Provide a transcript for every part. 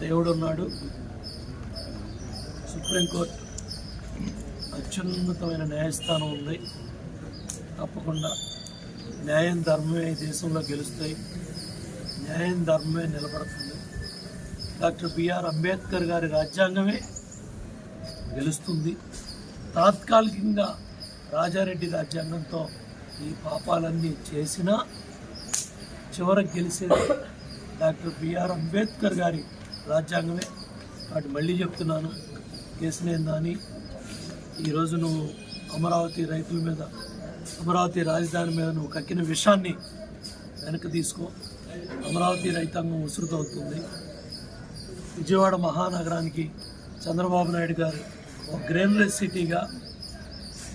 దేవుడు ఉన్నాడు సుప్రీంకోర్టు అత్యున్నతమైన న్యాయస్థానం ఉంది. తప్పకుండా న్యాయం ధర్మమే ఈ దేశంలో గెలుస్తాయి. న్యాయం ధర్మమే నిలబడుతుంది. డాక్టర్ బిఆర్ అంబేద్కర్ గారి రాజ్యాంగమే గెలుస్తుంది. తాత్కాలికంగా రాజారెడ్డి రాజ్యాంగంతో ఈ పాపాలన్నీ చేసినా చివరకు గెలిచేది డాక్టర్ బిఆర్ అంబేద్కర్ గారి రాజ్యాంగమే. వాటి మళ్ళీ చెప్తున్నాను కేసునేందా దాని ఈరోజు నువ్వు అమరావతి రైతుల మీద అమరావతి రాజధాని మీద నువ్వు కక్కిన విషాన్ని వెనక్కి తీసుకో. అమరావతి రైతాంగం ఉసురుతవుతుంది విజయవాడ మహానగరానికి చంద్రబాబు నాయుడు గారు ఒక గ్రెయిన్లెస్ సిటీగా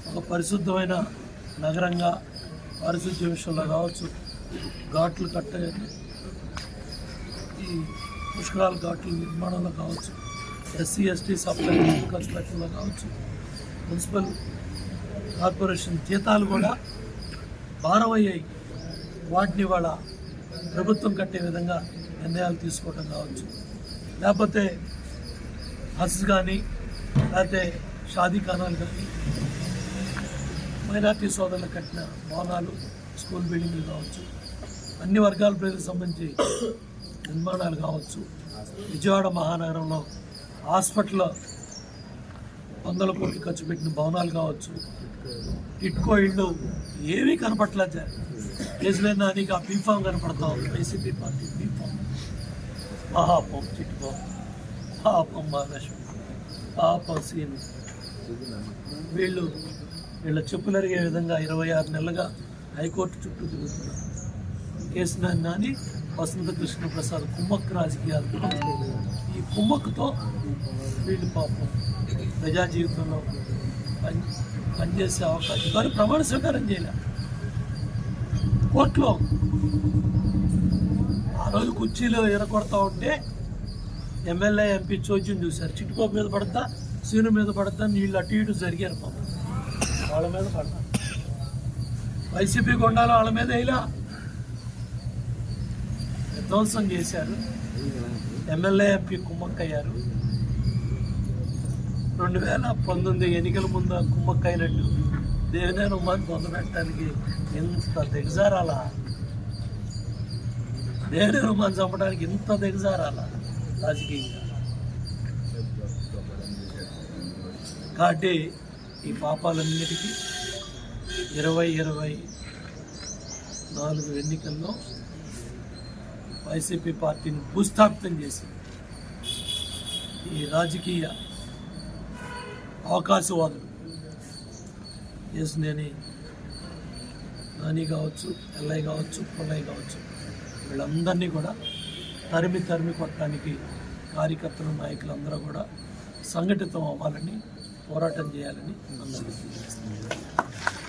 ఒక పరిశుద్ధమైన నగరంగా పారిశుద్ధ్య విషయంలో కావచ్చు ఘాట్లు కట్ట ఈ పుష్కరాల ఘాట్ల నిర్మాణంలో కావచ్చు ఎస్సీ ఎస్టీ సాఫ్ట్వేర్ కన్స్ట్రక్షన్లో కావచ్చు మున్సిపల్ కార్పొరేషన్ జీతాలు కూడా భారమయ్యాయి వాటిని వాళ్ళ ప్రభుత్వం కట్టే విధంగా నిర్ణయాలు తీసుకోవడం కావచ్చు. లేకపోతే హస్ కానీ లేకపోతే షాదీ ఖానాలు కానీ మైనార్టీ సోదరులు కట్టిన భవనాలు స్కూల్ బిల్డింగ్లు కావచ్చు అన్ని వర్గాల ప్రజలకు సంబంధించి నిర్మాణాలు కావచ్చు. విజయవాడ మహానగరంలో హాస్పిటల్ వందల కోట్లు ఖర్చు పెట్టిన భవనాలు కావచ్చు. ఇట్కో ఇళ్ళు ఏమీ కనపట్లేదు కేసులైనా దానికి ఆ బీఫామ్ కనపడతా ఉంది. YCP party B form. పాపం చిట్టుకో పాపం మహాలక్ష్మి. పాపం సీన్ వీళ్ళు వీళ్ళ చెప్పులు అరిగే విధంగా ఇరవై ఆరు నెలలుగా హైకోర్టు చుట్టూ తిరుగుతున్నారు. కేసు నాని వసంత కృష్ణ ప్రసాద్ కుమ్మక్కు రాజకీయాలు ఈ కుమ్మక్తో వీళ్ళు పాపం ప్రజా జీవితంలో పని పనిచేసే అవకాశం. వారు ప్రమాణ స్వీకారం చేయలే. కోర్టులో ఆ రోజు కుర్చీలో ఎరగొడతా ఉంటే ఎమ్మెల్యే ఎంపీ చోద్యం చూశారు. చిట్టుకోపు మీద పడతా సీను మీద పడతా నీళ్ళు అటు ఇటు జరిగారు పాపం. వాళ్ళ మీద పడతా. వైసీపీ కొండాలు వాళ్ళ మీద ఇలా విధ్వంసం చేశారు. ఎమ్మెల్యే ఎంపీ కుమ్మక్కయ్యారు. రెండు వేల పంతొమ్మిది ఎన్నికల ముందు కుమ్మక్కైనట్టు దేవినేని ఉమాన్ని పొందబెట్టడానికి ఎంత దిగజారాలా దేవినేని ఉమ్మని చంపడానికి ఇంత దిగజారాలా రాజకీయంగా. కాబట్టి ఈ పాపాలన్నిటికీ ఇరవై ఇరవై నాలుగు ఎన్నికల్లో వైసీపీ పార్టీని భూస్థాపితం చేసి ఈ రాజకీయ అవకాశవాదులు నేని నాని కావచ్చు ఎల్ఐ కావచ్చు పుల్లయ్య కావచ్చు వీళ్ళందరినీ కూడా తరిమి తరిమి కొట్టడానికి కార్యకర్తలు నాయకులందరూ కూడా సంఘటితం అవ్వాలని పోరాటం చేయాలని అందరూ